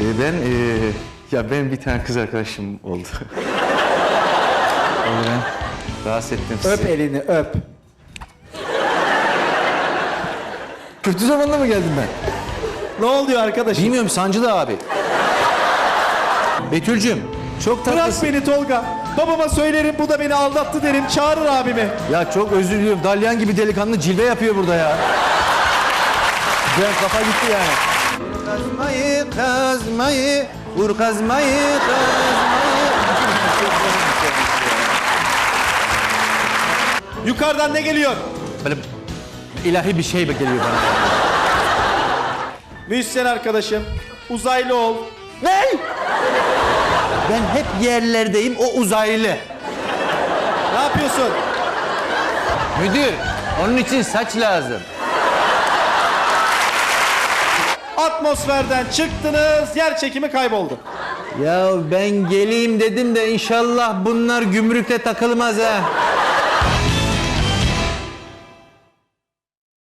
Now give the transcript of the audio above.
Ee, ben ee, ya ben bir tane kız arkadaşım oldu. Onu ben rahatsız ettim sizi. Öp elini öp. Kötü zamanda mı geldim ben? Ne oluyor arkadaşım? Bilmiyorum sancılı abi. Betül'cüm çok Bırak tatlısın. beni Tolga. Babama söylerim bu da beni aldattı derim. Çağırır abimi. Ya çok özür diliyorum. Dalyan gibi delikanlı cilve yapıyor burada ya. Ben kafa gitti yani. Kazmayı kazmayı vur kazmayı kazmayı. Yukarıdan ne geliyor? Böyle ilahi bir şey geliyor bana. Müzisyen arkadaşım. Uzaylı ol. Ne? Ben hep yerlerdeyim o uzaylı. Ne yapıyorsun? Müdür onun için saç lazım. Atmosferden çıktınız. Yer çekimi kayboldu. Ya ben geleyim dedim de inşallah bunlar gümrükte takılmaz ha.